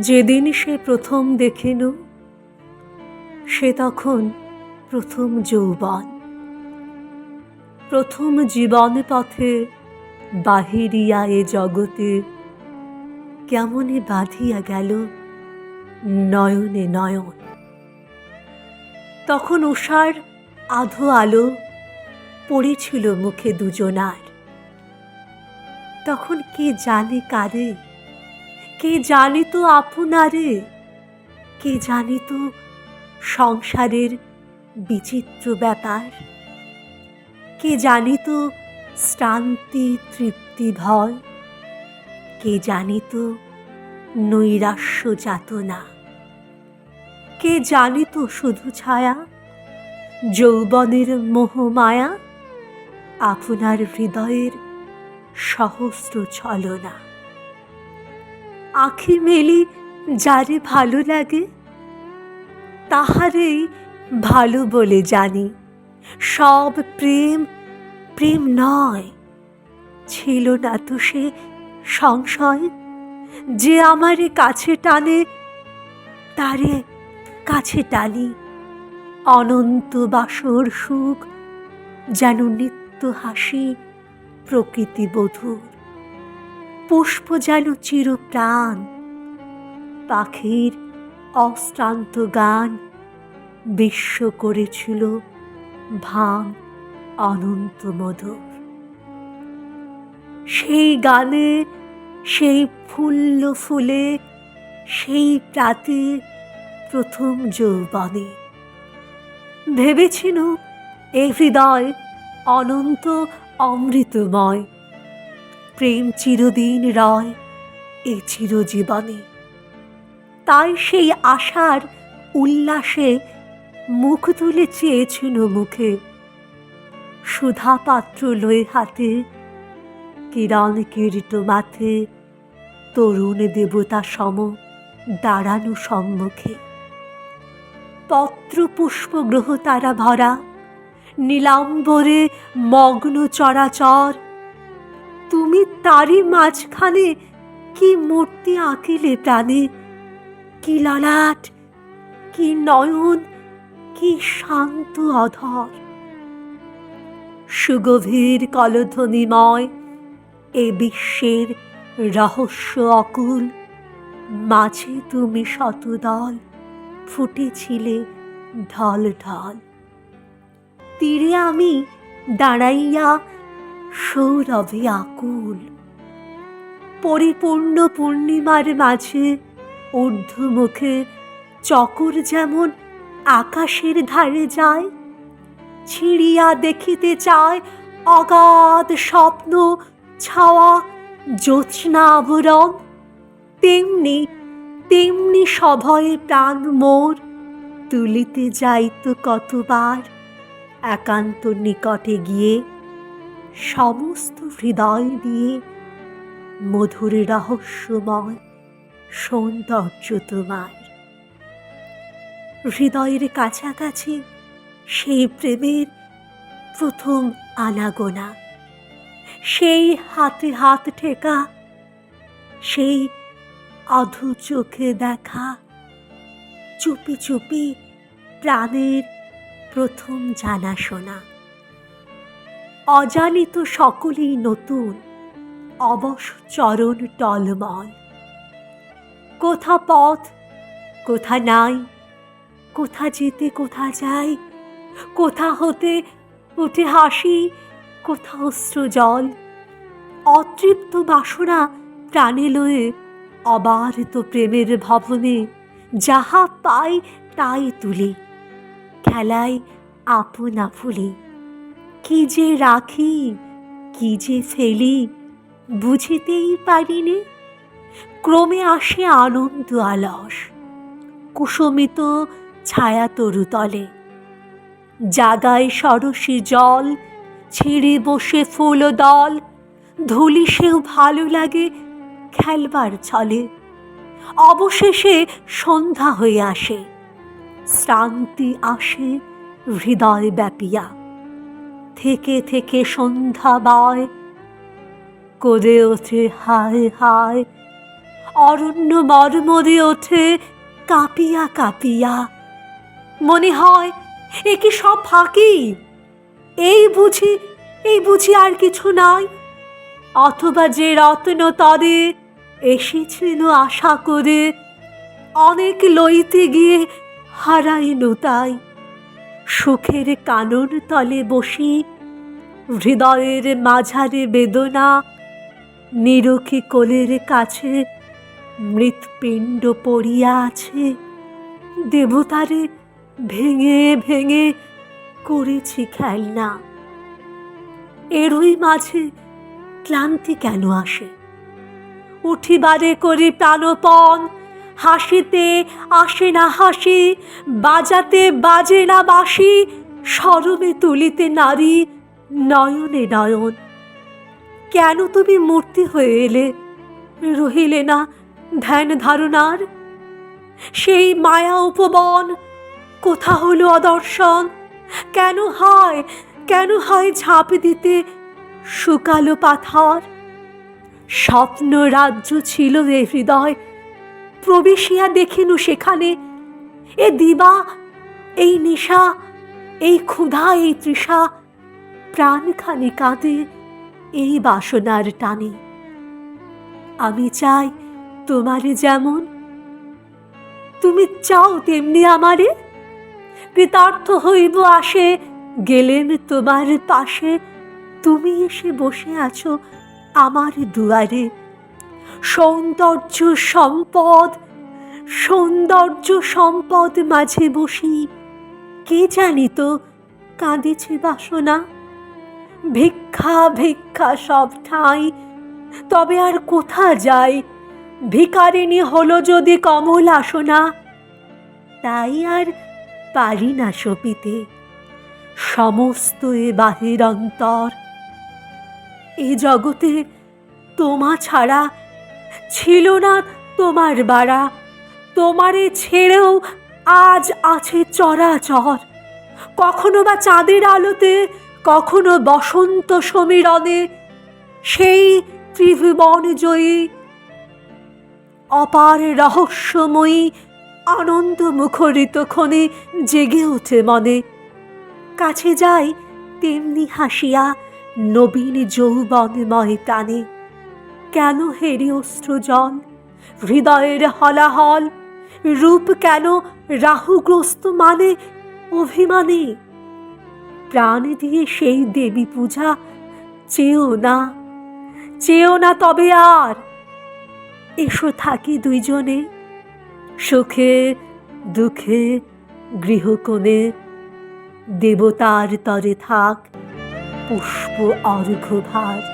যেদিন সে প্রথম দেখিল সে তখন প্রথম যৌবন। প্রথম জীবন পথে বাহিরিয়া এ জগতে কেমনে বাঁধিয়া গেল নয়নে নয়ন। তখন উষার আধো আলো পড়েছিল মুখে দুজনার। তখন কে জানে কারে কে জানিত আপনারে? কে জানিত সংসারের বিচিত্র ব্যাপার? কে জানিত শ্রান্তি তৃপ্তি ভয়? কে জানিত নৈরাশ্য যাতনা? কে জানিত শুধু ছায়া? যৌবনের মোহমায়া আপনার হৃদয়ের সহস্র ছলনা? আখি মেলি যারে ভালো লাগে, তাহারেই ভালো বলে জানি। সব প্রেম প্রেম নয়, ছিল না তো সে সংশয়। যে আমারে কাছে টানে, তারে কাছে টানি। অনন্ত বাসর সুখ, যেন নিত্য হাসি প্রকৃতি বধূর। পুষ্প যেন চিরপ্রাণ। পাখির অশ্রান্ত গান বিশ্ব করেছিল ভান অনন্ত মধুর। সেই গানে, সেই ফুল্ল ফুলে, সেই প্রাতে প্রথম যৌবনে। ভেবেছিল এ হৃদয় অনন্ত অমৃতময়। প্রেম চিরদিন রয় এ চিরজীবনে। তাই সেই আশার উল্লাসে মুখ তুলে চেয়েছিল মুখে সুধা পাত্র লয়ে হাতে, কিরণ কীর্ত মাথে, তরুণ দেবতা সম দাঁড়ানো সম্মুখে। পত্র পুষ্প গ্রহ তারা ভরা, নীলাম্বরে মগ্ন চরাচর তুমি তারই মাঝখানে কি মূর্তি আঁকিলে প্রাণে? কি ললাট, কি নয়ন, কি শান্ত অধর? সুগভীর কলধ্বনিময় এ বিশ্বের রহস্য অকুল। মাঝে তুমি শতদল ফুটেছিলে ঢল ঢল তীরে আমি দাঁড়াইয়া সৌরভে আকুল। পরিপূর্ণ পূর্ণিমার মাঝে ঊর্ধ্বমুখে চকর যেমন আকাশের ধারে যায়, ছিড়িয়া দেখিতে চায় অগাধ স্বপ্ন, ছাওয়া জ্যোৎস্না আবরণ তেমনি তেমনি সভয়ে প্রাণ মোর তুলিতে যাইত কতবার, একান্ত নিকটে গিয়ে সমস্ত হৃদয় দিয়ে মধুর রহস্যময় সৌন্দর্য তোমার। হৃদয়ের কাছাকাছি সেই প্রেমের প্রথম আনাগোনা সেই হাতে হাত ঠেকা, সেই অধু চোখে দেখা, চুপি চুপি প্রাণের প্রথম জানাশোনা। অজানিত সকলেই নতুন। অবশ চরণ টলমল। কোথা পথ, কোথা নাই, কোথা যেতে, কোথা যাই, কোথা হতে, উঠে হাসি, কোথা অস্ত্র জল। অতৃপ্ত বাসনা প্রাণে লয়ে অবারিত প্রেমের ভবনে যাহা পাই তাই তুলি। খেলায় আপনা ফুলি। কি যে রাখি, কি যে ফেলি, বুঝিতেই পারিনি। ক্রমে আসে আনন্দ আলস, কুসুমিত ছায়া তরুতলে। জাগায় সরসী জল, ছিঁড়ে বসে ফুল দল, ধুলি সেও ভালো লাগে খেলবার ছলে। অবশেষে সন্ধ্যা হয়ে আসে, শ্রান্তি আসে হৃদয় ব্যাপিয়া থেকে থেকে সন্ধ্যা বয়। করে ওঠে, হায় হায়, অরণ্য মর্মরে ওঠে, কাঁপিয়া কাঁপিয়া। মনে হয়, এ কি সব ফাঁকি? এই বুঝি এই বুঝি আর কিছু নাই। অথবা যে রত্ন তরে এসেছিল আশা করে, অনেক লইতে গিয়ে হারাইল তাই। সুখের কানন তলে বসি, হৃদয়ের মাঝারে বেদনা, নিরখি কোলের কাছে মৃৎপিণ্ড পড়িয়া আছে, দেবতারে ভেঙে ভেঙে করেছি খেলনা। এরই মাঝে ক্লান্তি কেন আসে? উঠিবারে করি প্রাণপণ হাসিতে আসে না হাসি, বাজাতে বাজে না বাসি সরমে তুলিতে নারী নয়নে নয়ন। কেন তুমি মূর্তি হয়ে এলে? রহিলে না ধ্যান ধারণার? সেই মায়া উপবন কোথা হলো অদর্শন? কেন হয় কেন হয় ঝাঁপ দিতে শুকালো পাথর? স্বপ্ন রাজ্য ছিল এ হৃদয় প্রবেশিয়া দেখিনু সেখানে। এ দিবা, এই নিশা, এই ক্ষুধা, এই তৃষা, প্রাণখানি কাঁদে এই বাসনার টানে। আমি চাই তোমারে যেমন, তুমি চাও তেমনি আমারে। কৃতার্থ হইব আসে, গেলেন তোমার পাশে। তুমি এসে বসে আছো আমার দুয়ারে। সৌন্দর্য সম্পদ সৌন্দর্য সম্পদ মাঝে বসি। কে জানিত কাঁদিছে বাসনা? ভিক্ষা ভিক্ষা সব ঠাঁই তবে আর কোথা যায়? ভিকারিণী হলো যদি কমল আসনা। তাই আর পারি না সপিতে। সমস্ত এ বাহির অন্তর। এ জগতে তোমা ছাড়া ছিল না তোমার বাড়া। তোমারে ছেড়েও আজ আছে চরাচর। কখনো বা চাঁদের আলোতে, কখনো বসন্ত সমীরণে, সেই ত্রিভুবন জয়ী অপার রহস্যময়ী আনন্দ মুখরিত ক্ষণে জেগে ওঠে মনে। কাছে যাই, তেমনি হাসিয়া নবীন যৌবনময় টানে। কেন হেরি অশ্রুজল হৃদয়ের হলাহল, রূপ কেন রাহুগ্রস্ত মানে অভিমানে? প্রাণ দিয়ে সেই দেবী পূজা, চেয়েও না চেয়েও না তবে আর। এসো থাকি দুইজনে, সুখে, দুঃখে, গৃহকোণে, দেবতার তরে থাক পুষ্প অর্ঘ্যভার।